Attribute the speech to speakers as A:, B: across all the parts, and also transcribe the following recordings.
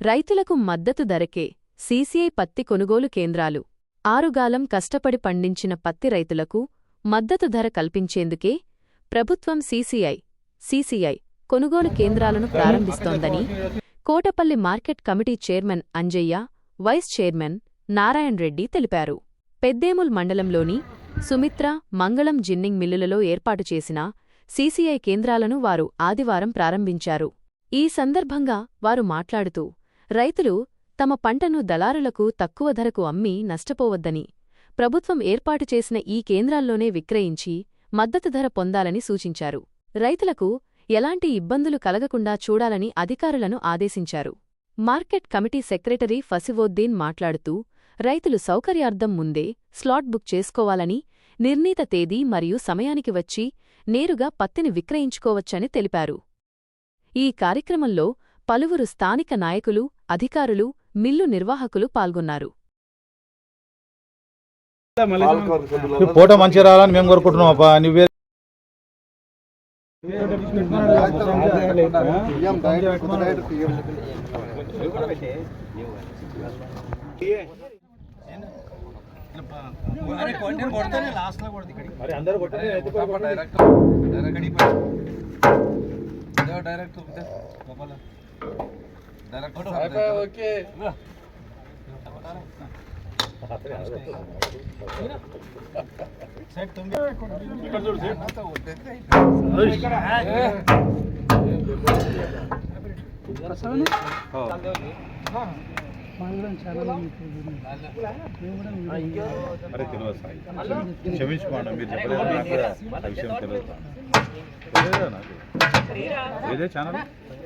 A: రైతులకు మద్దతు ధరకే సీసీఐ పత్తి కొనుగోలు కేంద్రాలు. ఆరుగాలం కష్టపడి పండించిన పత్తి రైతులకు మద్దతు ధర కల్పించేందుకే ప్రభుత్వం సీసీఐ సీసీఐ కొనుగోలు కేంద్రాలను ప్రారంభిస్తోందని Kotapalli market committee chairman Anjaiah vice chairman Narayan Reddy తెలిపారు. పెద్దేముల్ మండలంలోని సుమిత్ర మంగళం జిన్నింగ్ మిల్లులలో ఏర్పాటు చేసిన సీసీఐ కేంద్రాలను వారు ఆదివారం ప్రారంభించారు. ఈ సందర్భంగా వారు మాట్లాడుతూ రైతులు తమ పంటను దళారులకు తక్కువ ధరకు అమ్మి నష్టపోవద్దని ప్రభుత్వం ఏర్పాటు చేసిన ఈ కేంద్రాల్లోనే విక్రయించి మద్దతు ధర పొందాలని సూచించారు. రైతులకు ఎలాంటి ఇబ్బందులు కలగకుండా చూడాలని అధికారులను ఆదేశించారు. మార్కెట్ కమిటీ సెక్రటరీ ఫసివోద్దీన్ మాట్లాడుతూ రైతులు సౌకర్యార్థం ముందే స్లాట్ బుక్ చేసుకోవాలని నిర్ణీత తేదీ మరియు సమయానికి వచ్చి నేరుగా పత్తిని విక్రయించుకోవచ్చని తెలిపారు. ఈ కార్యక్రమంలో పలువురు స్థానిక నాయకులు అధికారులు మిల్లు నిర్వాహకులు పాల్గొన్నారు.
B: ఈ ఫోటో మంచిగా రావాలని మేము కోరుకుంటున్నాం అప్ప నువ్వే అరే తెలియదు సాయి క్షమించుకోండి మీరు చెప్పలేదు నాకు ఆ విషయం తెలియదు తెలియదా నాకు ఏదే ఛానల్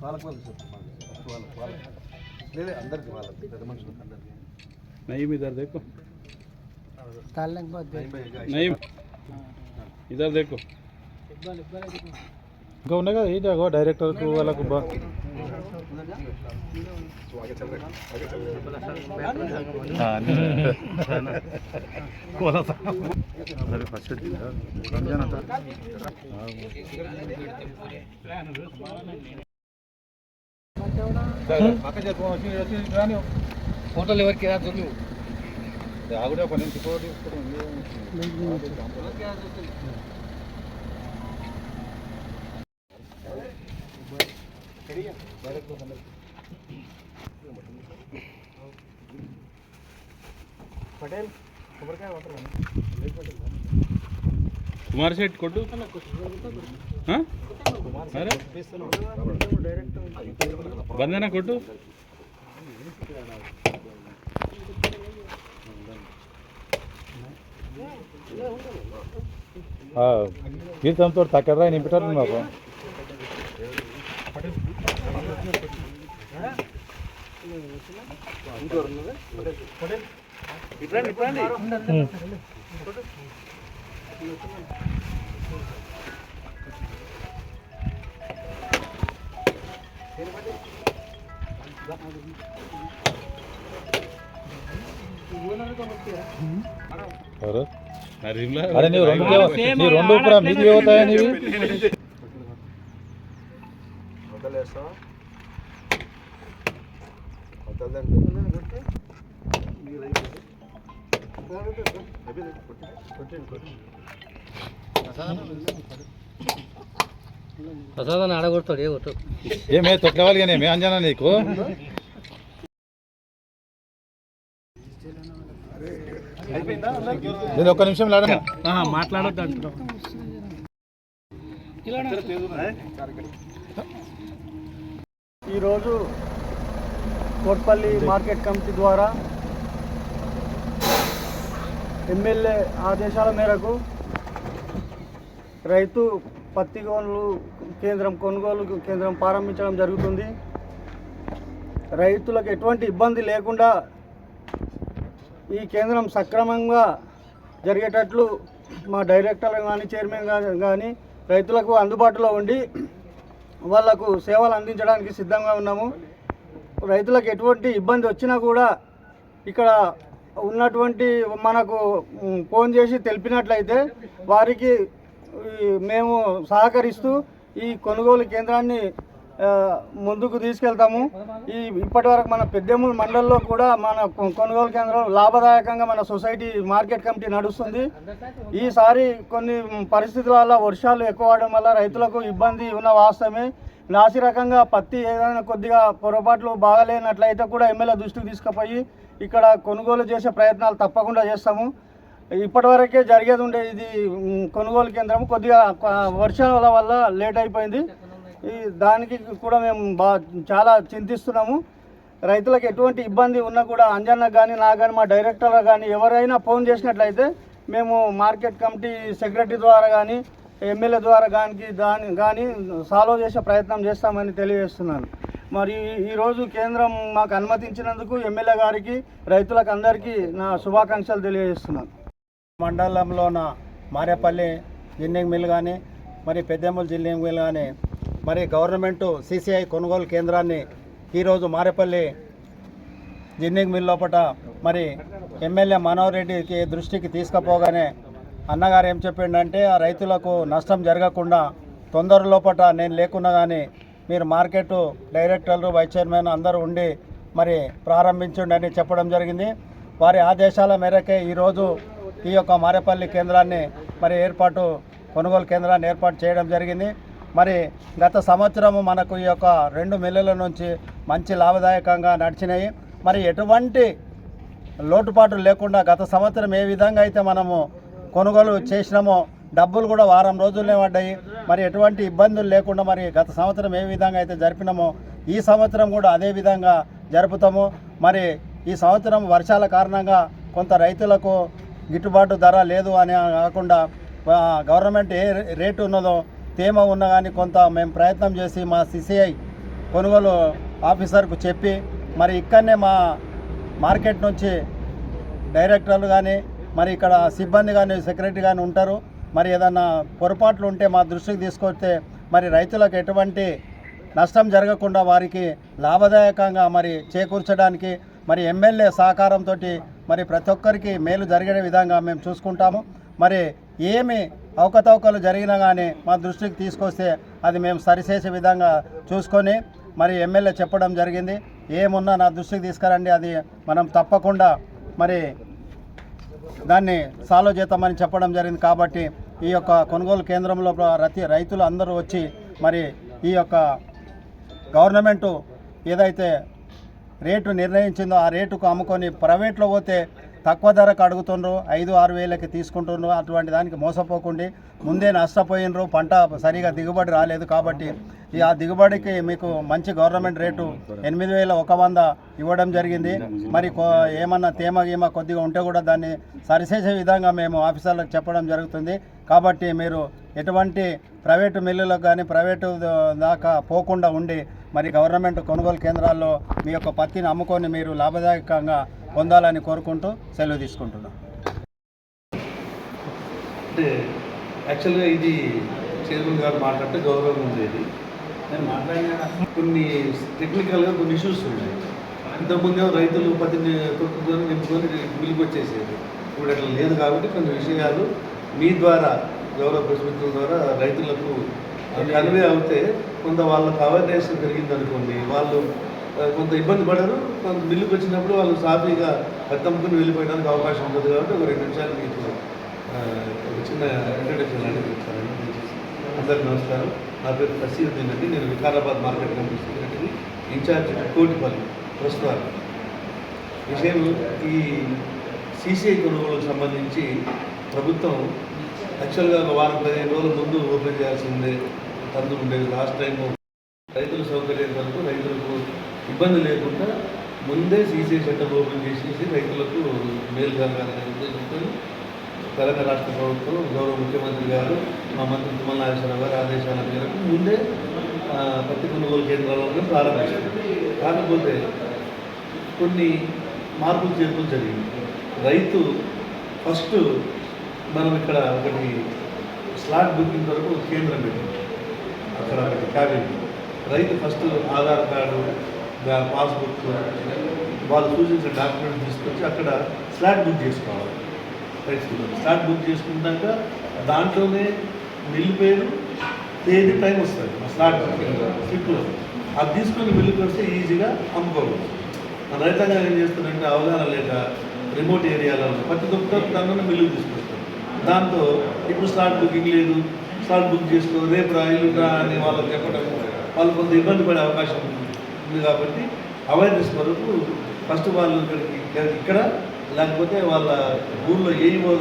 C: వాళ్ళకి వాళ్ళు చెప్తాను వాళ్ళకి
B: వాళ్ళకి లేదే
D: అందరికి వాళ్ళకి పెద్ద మనుషులకు అందరికి
C: నయం ఇద్దరు దేకు. నయం
B: ఇంకా ఉన్నాయి కదా ఏంటి డైరెక్టర్కు వాళ్ళకు బా ఫస్ట్
D: ఫోటోలు ఎవరికి రాదు
B: ఆగుడే ఒక నుంచి ఫోటో
C: కుమార్ శెట్టి కొట్టు. బందనా కొట్టు.
B: కీర్తంతో తక్కడ నింపిటారు మాకు ఎవరు
C: నరసింహ
B: అరే నీవు రెండు దేవ- నీ రెండు కూడా మీది అవుతాయా నీవి?
E: ప్రసాదాన్ని ఆడగొడతాడు ఏ కొట్టు
B: ఏమే తొక్కవాలి కానీ ఏమే అంజనా నీకు నేను ఒక్క నిమిషం లాడనా
E: మాట్లాడొద్దు
F: ఈరోజు కోట్పల్లి మార్కెట్ కమిటీ ద్వారా ఎమ్మెల్యే ఆదేశాల మేరకు రైతు పత్తి గోన్లు కేంద్రం కొనుగోలు కేంద్రం ప్రారంభించడం జరుగుతుంది. రైతులకు ఎటువంటి ఇబ్బంది లేకుండా ఈ కేంద్రం సక్రమంగా జరిగేటట్లు మా డైరెక్టర్లు కానీ చైర్మన్ కానీ రైతులకు అందుబాటులో ఉండి వాళ్ళకు సేవలు అందించడానికి సిద్ధంగా ఉన్నాము. రైతులకు ఎటువంటి ఇబ్బంది వచ్చినా కూడా ఇక్కడ ఉన్నటువంటి మనకు ఫోన్ చేసి తెలిపినట్లయితే వారికి మేము సహకరిస్తూ ఈ కొనుగోలు కేంద్రాన్ని ముందుకు తీసుకెళ్తాము. ఈ ఇప్పటివరకు మన పెద్దెమ్మూరు మండలంలో కూడా మన కొనుగోలు కేంద్రం లాభదాయకంగా మన సొసైటీ మార్కెట్ కమిటీ నడుస్తుంది. ఈసారి కొన్ని పరిస్థితుల వల్ల వర్షాలు ఎక్కువ అవడం వల్ల రైతులకు ఇబ్బంది ఉన్న వాస్తవమే. నాసి రకంగా పత్తి ఏదైనా కొద్దిగా పొరపాట్లు బాగాలేనట్లయితే కూడా ఎమ్మెల్యే దృష్టికి తీసుకుపోయి ఇక్కడ కొనుగోలు చేసే ప్రయత్నాలు తప్పకుండా చేస్తాము. ఇప్పటివరకే జరిగేది ఉండే ఇది కొనుగోలు కేంద్రం కొద్దిగా వర్షాల వల్ల లేట్ అయిపోయింది. ఈ దానికి కూడా మేము బా చాలా చింతిస్తున్నాము. రైతులకు ఎటువంటి ఇబ్బంది ఉన్నా కూడా అంజన్న కానీ నా కానీ మా డైరెక్టర్ కానీ ఎవరైనా ఫోన్ చేసినట్లయితే మేము మార్కెట్ కమిటీ సెక్రటరీ ద్వారా కానీ ఎమ్మెల్యే ద్వారా కానీ దాని కానీ సాల్వ్ చేసే ప్రయత్నం చేస్తామని తెలియజేస్తున్నాను. మరి ఈరోజు కేంద్రం మాకు అనుమతించినందుకు ఎమ్మెల్యే గారికి రైతులకు అందరికీ నా శుభాకాంక్షలు తెలియజేస్తున్నాను. మండలంలోన మారేపల్లి జిన్నింగ్ మిల్ కానీ మరి పెద్దెమ్మల జిన్నింగ్ మిల్ కానీ మరి గవర్నమెంట్ సిసిఐ కొనుగోలు కేంద్రాన్ని ఈరోజు మారేపల్లి జిన్నింగ్ మిల్ లోపల మరి ఎమ్మెల్యే మనోహర్ రెడ్డికి దృష్టికి తీసుకుపోగానే అన్నగారు ఏం చెప్పిండంటే ఆ రైతులకు నష్టం జరగకుండా తొందర లోపల నేను లేకున్నా కానీ మీరు మార్కెట్ డైరెక్టర్లు వైస్ చైర్మన్ అందరూ ఉండి మరి ప్రారంభించండి అని చెప్పడం జరిగింది. వారి ఆదేశాల మేరకే ఈరోజు ఈ యొక్క మారేపల్లి కేంద్రాన్ని మరి ఏర్పాటు కొనుగోలు కేంద్రాన్ని ఏర్పాటు చేయడం జరిగింది. మరి గత సంవత్సరము మనకు ఈ యొక్క రెండు మిల్లుల నుంచి మంచి లాభదాయకంగా నడిచినాయి. మరి ఎటువంటి లోటుపాట్లు లేకుండా గత సంవత్సరం ఏ విధంగా అయితే మనము కొనుగోలు చేసినామో డబ్బులు కూడా వారం రోజులనే పడ్డాయి. మరి ఎటువంటి ఇబ్బందులు లేకుండా మరి గత సంవత్సరం ఏ విధంగా అయితే జరిపినామో ఈ సంవత్సరం కూడా అదే విధంగా జరుపుతాము. మరి ఈ సంవత్సరం వర్షాల కారణంగా కొంత రైతులకు గిట్టుబాటు ధర లేదు అని కాకుండా గవర్నమెంట్ ఏ రేటు ఉన్నదో తేమ ఉన్నా కానీ కొంత మేము ప్రయత్నం చేసి మా సిసిఐ కొనుగోలు ఆఫీసర్కు చెప్పి మరి ఇక్కడనే మా మార్కెట్ నుంచి డైరెక్టర్లు కానీ మరి ఇక్కడ సిబ్బంది కానీ సెక్రటరీ కానీ ఉంటారు. మరి ఏదన్నా పొరపాట్లు ఉంటే మా దృష్టికి తీసుకొస్తే మరి రైతులకు ఎటువంటి నష్టం జరగకుండా వారికి లాభదాయకంగా మరి చేకూర్చడానికి మరి ఎమ్మెల్యే సహకారంతో మరి ప్రతి ఒక్కరికి మేలు జరిగే విధంగా మేము చూసుకుంటాము. మరి ఏమి అవకతవకలు జరిగినా కానీ మా దృష్టికి తీసుకొస్తే అది మేము సరిచేసే విధంగా చూసుకొని మరి ఎమ్మెల్యే చెప్పడం జరిగింది. ఏమున్నా నా దృష్టికి తీసుకురండి అది మనం తప్పకుండా మరి దాన్ని సాల్వ్ చేద్దామని చెప్పడం జరిగింది. కాబట్టి ఈ యొక్క కొనుగోలు కేంద్రంలో ప్రతి రైతులు అందరూ వచ్చి మరి ఈ యొక్క గవర్నమెంటు ఏదైతే రేటు నిర్ణయించిందో ఆ రేటుకు అమ్ముకొని ప్రైవేట్లో పోతే తక్కువ ధరకు అడుగుతుండ్రు ఐదు ఆరు వేలకి తీసుకుంటుండ్రు అటువంటి దానికి మోసపోకుండా ముందే నష్టపోయినరు పంట సరిగా దిగుబడి రాలేదు కాబట్టి ఈ ఆ దిగుబడికి మీకు మంచి గవర్నమెంట్ రేటు ఎనిమిది వేల ఒక వంద ఇవ్వడం జరిగింది. మరి ఏమన్నా తేమ గీమ కొద్దిగా ఉంటే కూడా దాన్ని సరిచేసే విధంగా మేము ఆఫీసర్లకు చెప్పడం జరుగుతుంది. కాబట్టి మీరు ఎటువంటి ప్రైవేటు మిల్లులకు కానీ ప్రైవేటు దాకా పోకుండా ఉండి మరి గవర్నమెంట్ కొనుగోలు కేంద్రాల్లో మీ యొక్క పత్తిని అమ్ముకొని మీరు లాభదాయకంగా పొందాలని కోరుకుంటూ సెలవు తీసుకుంటున్నాం.
G: అంటే యాక్చువల్గా ఇది చైర్మన్ గారు మాట్లాడితే గౌరవం ఉండేది. నేను మాట్లాడిన కొన్ని టెక్నికల్గా కొన్ని ఇష్యూస్ ఉన్నాయి. ఇంతకుముందు రైతులు పత్తిని తొక్కుకొని నింపుకొని మిల్లుకి వచ్చేసేది. ఇప్పుడు అట్లా లేదు కాబట్టి కొన్ని విషయాలు మీ ద్వారా గౌరవ ప్రతినిధుల ద్వారా రైతులకు కన్వే అవుతే కొంత వాళ్ళకి అవేర్నెస్ పెరిగింది అనుకోండి వాళ్ళు కొంత ఇబ్బంది పడరు. కొంత బిల్లుకి వచ్చినప్పుడు వాళ్ళు సాఫీగా పెద్దమ్మకుని వెళ్ళిపోయడానికి అవకాశం ఉంటుంది కాబట్టి ఒక రెండు నిమిషాలు మీకు ఒక చిన్న ఇంట్రడక్షన్ అనేది ఇస్తానండి అందరికీ నమస్కారం. నా పేరు ప్రసీద్దీన్ అండి నేను Vikarabad market committee secretary incharge Kotipalli ప్రస్తుతం విషయం ఈ సీసీఐ కొనుగోలుకు సంబంధించి ప్రభుత్వం యాక్చువల్గా ఒక వారం పదిహేను రోజుల ముందు ఓపెన్ చేయాల్సిందే. ఉండే ఉండేది. లాస్ట్ టైం రైతుల సౌకర్యం కొరకు రైతులకు ఇబ్బంది లేకుండా ముందే సీసీ సెంటర్ ఓపెన్ చేసేసి రైతులకు మేలు కలగాలనే ఉద్దేశంతో తెలంగాణ రాష్ట్ర ప్రభుత్వం గౌరవ ముఖ్యమంత్రి గారు మా మంత్రి తుమ్మల నాగేశ్వరరావు గారి ఆదేశాల మేరకు ముందే పత్తి కొనుగోలు కేంద్రాలను ప్రారంభించారు. కాకపోతే కొన్ని మార్పులు చేర్పులు జరిగింది రైతు ఫస్ట్ మనం ఇక్కడ ఒకటి స్లాట్ బుకింగ్ కొరకు కేంద్రం పెట్టింది అక్కడ ఒకటి క్యాబిన్ రైతు ఫస్ట్ ఆధార్ కార్డు పాస్బుక్ వాళ్ళు సూచించిన డాక్యుమెంట్ తీసుకొచ్చి అక్కడ స్లాట్ బుక్ చేసుకోవాలి. రైతు స్లాట్ బుక్ చేసుకున్నాక దాంట్లోనే మిల్లు పేరు తేదీ టైం వస్తుంది. ఆ స్లాట్ స్లిప్లో అది తీసుకొని మిల్లుకి వస్తే ఈజీగా అమ్ముకోవచ్చు. మన రైతాంగం ఏం చేస్తుందంటే అవగాహన లేక రిమోట్ ఏరియాలో ప్రతి ఒక్క దాన్ని మిల్లుకి తీసుకొస్తారు. దాంతో ఇప్పుడు స్లాట్ బుకింగ్ లేదు. స్లాట్ బుక్ చేసుకో రేపు రా ఇల్లురా అని వాళ్ళకి చెప్పడం వాళ్ళు కొంత ఇబ్బంది పడే అవకాశం ఉంది. కాబట్టి అవేర్నెస్ వరకు ఫస్ట్ వాళ్ళు ఇక్కడికి ఇక్కడ లేకపోతే వాళ్ళ ఊళ్ళో ఏ వాళ్ళ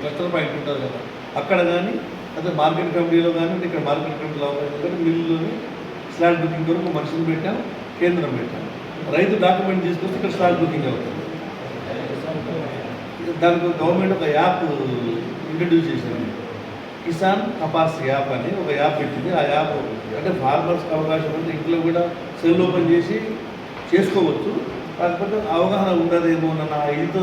G: క్లస్టర్ పాయింట్ ఉంటుంది కదా అక్కడ కానీ అదే మార్కెట్ కమిటీలో కానీ ఇక్కడ మార్కెట్ కమిటీలో అవకాశం కానీ మిల్లులోని స్లాట్ బుకింగ్ కొరకు మనుషులు పెట్టాం కేంద్రం పెట్టాం. రైతు డాక్యుమెంట్ తీసుకొస్తే ఇక్కడ స్లాట్ బుకింగ్ అవుతుంది. దానికి గవర్నమెంట్ ఒక యాప్ ఇంట్రడ్యూస్ చేసింది కిసాన్ కపాస్ యాప్ అని ఒక యాప్ పెట్టింది. ఆ యాప్ అంటే ఫార్మర్స్కి అవకాశం ఉంది ఇంట్లో కూడా సెల్ ఓపెన్ చేసి చేసుకోవచ్చు. కాకపోతే అవగాహన ఉండదేమో అన్న ఇదితో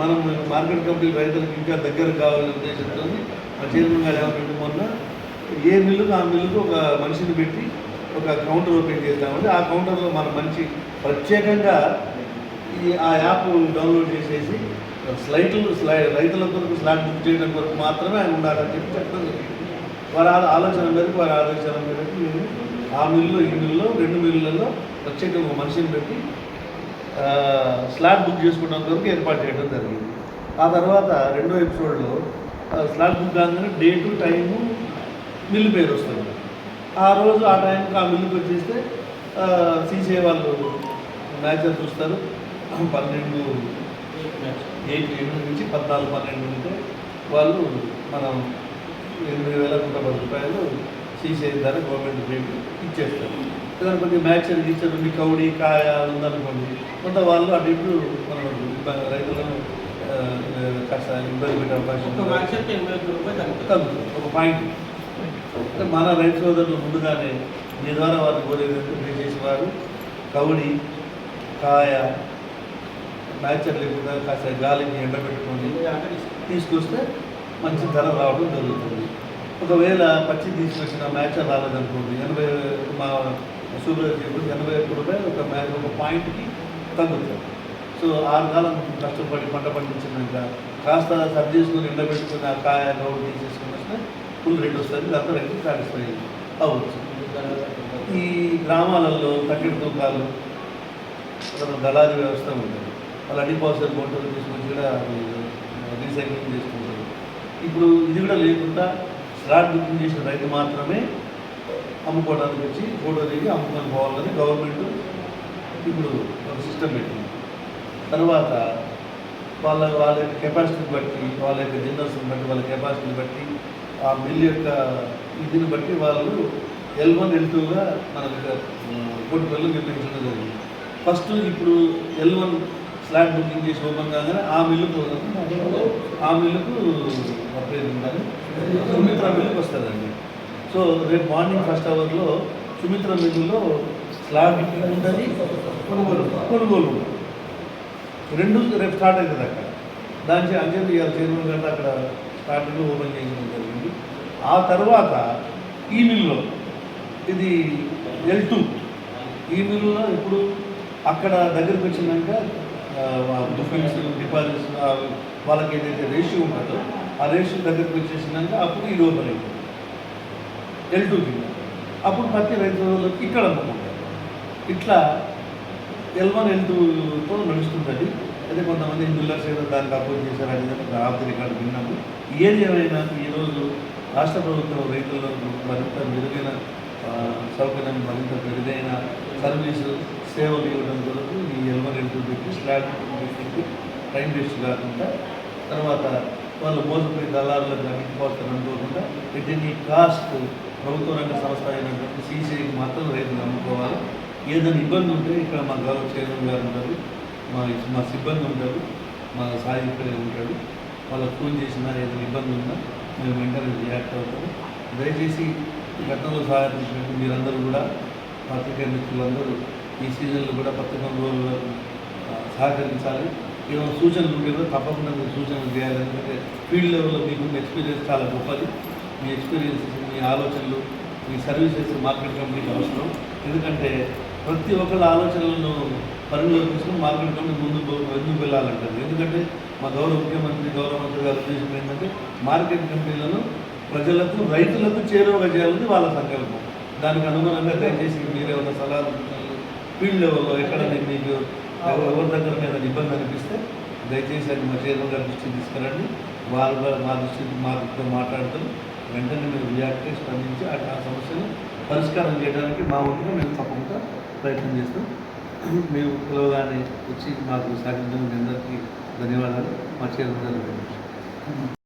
G: మనం మార్కెట్ కంపెనీ రైతులకు ఇంకా దగ్గర కావాలనే ఉద్దేశంతో మా చైర్మన్ గారు ఏమంటే మొన్న. ఏ మిల్లుకు ఆ మిల్లుకు ఒక మనిషిని పెట్టి ఒక కౌంటర్ ఓపెన్ చేద్దామంటే ఆ కౌంటర్లో మన మంచి ప్రత్యేకంగా ఈ ఆ యాప్ డౌన్లోడ్ చేసేసి స్లైట్లు స్లై రైతుల కొరకు స్లాట్ బుక్ చేయడం కొరకు మాత్రమే ఆయన ఉండాలని చెప్పి చెప్పడం జరిగింది. వారి ఆ- ఆలోచన మేరకు వారి ఆలోచన మేరకు నేను ఆ మిల్లు ఈ మిల్లులో రెండు మిల్లులలో ప్రత్యేకంగా ఒక మనిషిని పెట్టి ఆ, స్లాట్ బుక్ చేసుకోవడం కొరకు ఏర్పాటు చేయడం జరిగింది. ఆ తర్వాత రెండో ఎపిసోడ్లో ఆ, స్లాట్ బుక్ కాగానే డేటు టైము మిల్లు పేరు వస్తుంది. ఆ రోజు ఆ టైంకి ఆ మిల్లుకి వచ్చేస్తే సీసీ వాళ్ళు మ్యాచర్ చూస్తారు. పన్నెండు ఎయిట్ ఎనిమిది నుంచి పద్నాలుగు పన్నెండు ఉంటే వాళ్ళు మనం ఎనిమిది వేల నూట పది రూపాయలు సీసీ ధర గవర్నమెంట్ రేట్ ఇచ్చేస్తారు. ఏదైనా కొద్దిగా మ్యాచ్ టీచర్ ఉంది కౌడి కాయ ఉందనుకోండి కొంత వాళ్ళు అటు ఇటు మనం రైతులను కాస్త ఇబ్బంది పెట్టే అవకాశం. తగ్గుతుంది. ఒక పాయింట్. అంటే మన రైతు సోదరులు ముందుగానే మీ ద్వారా వారు కోరేది దయచేసి వారు కౌడి కాయ మ్యాచర్ లేకుండా కాస్త గాలికి ఎండబెట్టుకొని తీసుకొస్తే మంచి ధర రావడం జరుగుతుంది. ఒకవేళ పచ్చి తీసుకొచ్చిన మ్యాచర్ రాలేదనుకోండి ఎనభై మా సూపర్ ఎనభై ఒక్క రూపాయలు ఒక మ్యాచ్ ఒక పాయింట్కి తగ్గుతుంది సో ఆరు కాలం కష్టపడి పంట పండించినాక కాస్త సరి చేసుకుని ఎండబెట్టుకుని ఆ కాయ గౌడ్ తీసేసుకుని వస్తే ఫుల్ రేట్ వస్తుంది దాంతో రైతు సాటిస్ఫై అవ్వచ్చు. ఈ గ్రామాలలో తక్కిడి తూకాలు దళారీ వ్యవస్థ ఉంటుంది. వాళ్ళ డిపాజిట్ బోటలు తీసుకొచ్చి కూడా రీసైక్లింగ్ చేసుకుంటారు. ఇప్పుడు ఇది కూడా లేకుండా స్లాట్ బుకింగ్ చేసిన రైతు మాత్రమే అమ్ముకోవడానికి వచ్చి ఫోటో దిగి అమ్ముకొని పోవాలని గవర్నమెంట్ ఇప్పుడు ఒక సిస్టమ్ పెట్టింది. తర్వాత వాళ్ళ వాళ్ళ యొక్క కెపాసిటీని బట్టి వాళ్ళ యొక్క జిన్నర్స్ని బట్టి వాళ్ళ కెపాసిటీని బట్టి ఆ మిల్ యొక్క ఇదిని బట్టి వాళ్ళు ఎల్ వన్ ఎల్ టూగా మనకు కోటి పిల్లలు నిర్ణయించడం జరిగింది. ఫస్ట్ ఇప్పుడు ఎల్ వన్ ఫ్లాట్ బుకింగ్ చేసి ఓపెన్ కాగానే ఆ మిల్లుకు ఆ మిల్లుకు అప్రైజ్ ఉండాలి సుమిత్ర మిల్లుకి వస్తుందండి సో రేపు మార్నింగ్ ఫస్ట్ అవర్లో సుమిత్ర మిల్లులో స్లాబ్ బుకింగ్ ఉంటుంది. కొనుగోలు. కొనుగోలు. రెండు రేపు స్టార్ట్ అవుతుంది అక్కడ. దాని అంజలి ఇవాళ చైర్మన్ గారు అక్కడ స్టార్టింగ్ ఓపెన్ చేయడం జరిగింది. ఆ తర్వాత ఈ మిల్లులో ఇది ఎల్ టూ ఈ మిల్లులో ఇప్పుడు అక్కడ దగ్గరికి వచ్చినాక డిఫెన్స్ డిపాజిట్స్ వాళ్ళకి ఏదైతే రేషియో ఉంటుందో ఆ రేషియో దగ్గరికి వచ్చేసినాక అప్పుడు ఈ రోజు అవుతుంది ఎల్ టూ కింద అప్పుడు ప్రతి రైతులకి ఇక్కడ అమ్ముకుంటారు. ఇట్లా ఎల్ వన్ ఎల్ టూతో నడుస్తుంటుంది అయితే కొంతమంది మిల్లర్స్ ఏదో దానికి అపోజ్ చేశారు అది ఇది ఒక ఆఫ్ రికార్డు విన్నాము. ఏది ఏమైనా ఈరోజు రాష్ట్ర ప్రభుత్వం రైతులకు మరింత మెరుగైన సౌకర్యం మరింత మెరుగైన సర్వీసు సేవలు ఇవ్వడం కొరకు ఈ ఎల్వరెంట్ పెట్టి స్లాబ్ పెట్టి టైం వేస్ట్ కాకుండా తర్వాత వాళ్ళు మోసపోయి దళారులకు అమ్ముకోవాల్సిన అనుకోకుండా ఎట్ ఎనీ కాస్ట్ ప్రభుత్వ రంగ సంస్థ అయినటువంటి సీసీఐకి మాత్రం రైతులు నమ్ముకోవాలి ఏదైనా ఇబ్బంది ఉంటే ఇక్కడ మా గౌరవ చైర్మన్ గారు ఉంటారు. మా మా సిబ్బంది ఉంటారు. మా సాయి ఇక్కడే ఉంటాడు. వాళ్ళకి ఫోన్ చేసినా ఏదైనా ఇబ్బంది ఉన్నా మేము వెంటనే రియాక్ట్ అవుతాము. దయచేసి గతంలో సహాయించినట్టు మీరందరూ కూడా పత్రికా మిత్రులందరూ ఈ సీజన్లో కూడా పత్రికా రోజులకు సహకరించాలి. ఏమైనా సూచనలు ఉంటే కూడా తప్పకుండా మీరు సూచనలు చేయాలి. ఎందుకంటే ఫీల్డ్ లెవెల్లో మీకు ఎక్స్పీరియన్స్ చాలా గొప్పది. మీ ఎక్స్పీరియన్స్ మీ ఆలోచనలు మీ సర్వీసెస్ మార్కెట్ కంపెనీకి అవసరం. ఎందుకంటే ప్రతి ఒక్కళ్ళ ఆలోచనలను పరిగణలోకి తీసుకుని మార్కెట్ కంపెనీ ముందుకు ఎందుకు వెళ్ళాలంటారు ఎందుకంటే మా గౌరవ ముఖ్యమంత్రి గౌరవ మంత్రి గారి ఉద్దేశం ఏంటంటే మార్కెట్ కంపెనీలను ప్రజలకు రైతులకు చేరువగా చేయాలని వాళ్ళ సంకల్పం. దానికి అనుగుణంగా దయచేసి మీరేమైనా సలహాలు ఫీల్డ్ లెవెల్లో ఎక్కడ మీకు ఎవరి దగ్గర మీద ఇబ్బంది అనిపిస్తే దయచేసి అది మా చైర్మన్ గారి దృష్టికి తీసుకురండి. వాళ్ళ మా దృష్టికి మాతో మాట్లాడుతూ వెంటనే మేము రియాక్ట్ అయ్యి స్పందించి ఆ సమస్యను పరిష్కారం చేయడానికి మా వంతుగా మేము తప్పకుండా ప్రయత్నం చేస్తాం. మేము పిలవగానే వచ్చి మాకు సహకరించిన మీ అందరికీ ధన్యవాదాలు. మా చైర్మన్ గారు